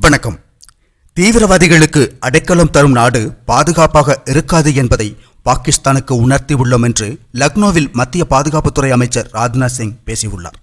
வணக்கம். தீவிரவாதிகளுக்கு அடைக்கலம் தரும் நாடு பாதுகாப்பாக இருக்காது என்பதை பாகிஸ்தானுக்கு உணர்த்தியுள்ளோம் என்று லக்னோவில் மத்திய பாதுகாப்புத்துறை அமைச்சர் ராஜ்நாத் சிங் பேசியுள்ளார்.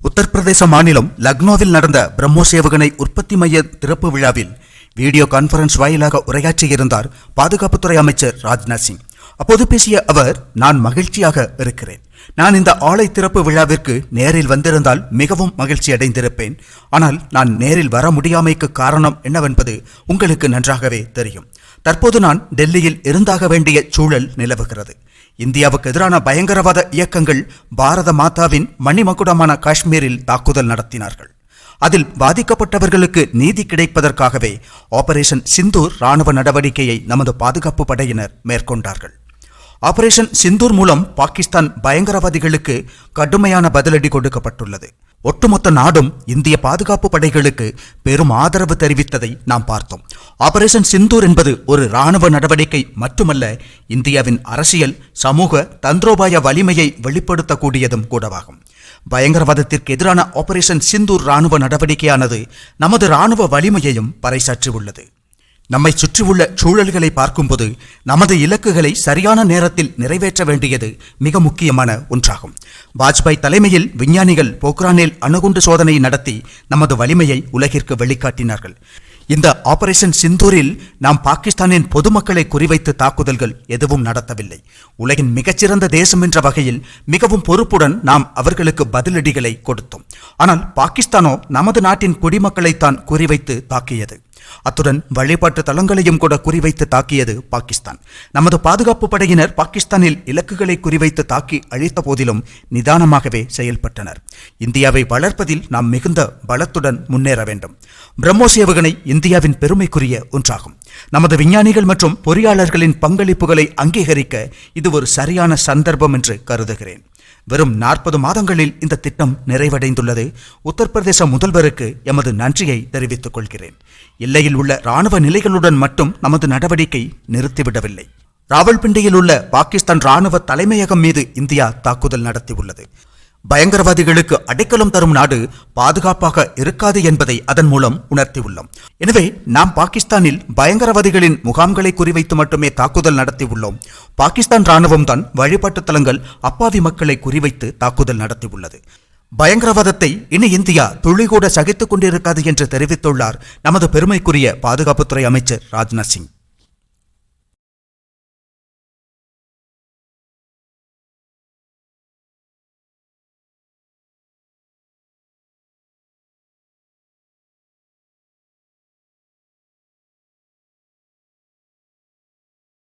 உத்தரப்பிரதேச மாநிலம் லக்னோவில் நடந்த பிரம்மோ சேவகனை உற்பத்தி மைய திறப்பு விழாவில் வீடியோ கான்பரன்ஸ் வாயிலாக உரையாற்றியிருந்தார் பாதுகாப்புத்துறை அமைச்சர் ராஜ்நாத் சிங். அப்போது பேசிய அவர் நான் மகிழ்ச்சியாக இருக்கிறேன். நான் இந்த ஆலை திறப்பு விழாவிற்கு நேரில் வந்திருந்தால் மிகவும் மகிழ்ச்சி அடைந்திருப்பேன். ஆனால் நான் நேரில் வர முடியாமைக்கு காரணம் என்னவென்பது உங்களுக்கு நன்றாகவே தெரியும். தற்போது நான் டெல்லியில் இருந்தாக வேண்டிய சூழல் நிலவுகிறது. இந்தியாவுக்கு எதிரான பயங்கரவாத இயக்கங்கள் பாரத மாதாவின் மணிமகுடமான காஷ்மீரில் தாக்குதல் நடத்தினார்கள். அதில் பாதிக்கப்பட்டவர்களுக்கு நீதி கிடைப்பதற்காகவே ஆபரேஷன் சிந்தூர் ராணுவ நடவடிக்கையை நமது பாதுகாப்பு படையினர் மேற்கொண்டார்கள். ஆபரேஷன் சிந்தூர் மூலம் பாகிஸ்தான் பயங்கரவாதிகளுக்கு கடுமையான பதிலடி கொடுக்கப்பட்டுள்ளது. ஒட்டுமொத்த நாடும் இந்திய பாதுகாப்பு படைகளுக்கு பெரும் ஆதரவு தெரிவித்ததை நாம் பார்த்தோம். ஆபரேஷன் சிந்தூர் என்பது ஒரு ராணுவ நடவடிக்கை மட்டுமல்ல இந்தியாவின் அரசியல் சமூக தந்திரோபாய வலிமையை வெளிப்படுத்தக்கூடியதும் கூடவாகும். பயங்கரவாதத்திற்கு எதிரான ஆபரேஷன் சிந்தூர் ராணுவ நடவடிக்கையானது நமது ராணுவ வலிமையையும் பறைசாற்றியுள்ளது. நம்மை சுற்றியுள்ள சூழல்களை பார்க்கும்போது நமது இலக்குகளை சரியான நேரத்தில் நிறைவேற்ற வேண்டியது மிக முக்கியமான ஒன்றாகும். வாஜ்பாய் தலைமையில் விஞ்ஞானிகள் போக்ரானில் அணுகுண்டு சோதனை நடத்தி நமது வலிமையை உலகிற்கு வெளிக்காட்டினார்கள். இந்த ஆபரேஷன் சிந்தூரில் நாம் பாகிஸ்தானின் பொதுமக்களை குறிவைத்து தாக்குதல்கள் எதுவும் நடத்தவில்லை. உலகின் மிகச்சிறந்த தேசம் என்ற வகையில் மிகவும் பொறுப்புடன் நாம் அவர்களுக்கு பதிலடிகளை கொடுத்தோம். ஆனால் பாகிஸ்தானோ நமது நாட்டின் குடிமக்களைத்தான் குறிவைத்து தாக்கியது. அத்துடன் வழிபாட்டு தளங்களையும் கூட குறிவைத்து தாக்கியது பாகிஸ்தான். நமது பாதுகாப்பு படையினர் பாகிஸ்தானில் இலக்குகளை குறிவைத்து தாக்கி அழித்த போதிலும் நிதானமாகவே செயல்பட்டனர். இந்தியாவை வளர்ப்பதில் நாம் மிகுந்த பலத்துடன் முன்னேற வேண்டும். பிரம்மோஸ் ஏவுகணை இந்தியாவின் பெருமைக்குரிய ஒன்றாகும். நமது விஞ்ஞானிகள் மற்றும் பொறியாளர்களின் பங்களிப்புகளை அங்கீகரிக்க இது ஒரு சரியான சந்தர்ப்பம் என்று கருதுகிறேன். வெறும் நாற்பது மாதங்களில் இந்த திட்டம் நிறைவடைந்துள்ளது. உத்தரப்பிரதேச முதல்வருக்கு எமது நன்றியை தெரிவித்துக் கொள்கிறேன். எல்லையில் உள்ள ராணுவ நிலைகளுடன் மட்டும் நமது நடவடிக்கை நிறுத்திவிடவில்லை. ராவல்பிண்டியில் உள்ள பாகிஸ்தான் ராணுவ தலைமையகம் மீது இந்தியா தாக்குதல் நடத்தியுள்ளது. பயங்கரவாதிகளுக்கு அடைக்கலம் தரும் நாடு பாதுகாப்பாக இருக்காது என்பதை அதன் மூலம் உணர்த்தியுள்ளோம். எனவே நாம் பாகிஸ்தானில் பயங்கரவாதிகளின் முகாம்களை குறிவைத்து மட்டுமே தாக்குதல் நடத்தியுள்ளோம். பாகிஸ்தான் ராணுவம் தான் வழிபாட்டு தலங்கள் அப்பாவி மக்களை குறிவைத்து தாக்குதல் நடத்தியுள்ளது. பயங்கரவாதத்தை இனி இந்தியா துளிகூட சகித்துக் கொண்டிருக்காது என்று தெரிவித்துள்ளார் நமது பெருமைக்குரிய பாதுகாப்புத்துறை அமைச்சர் ராஜ்நாத் சிங்.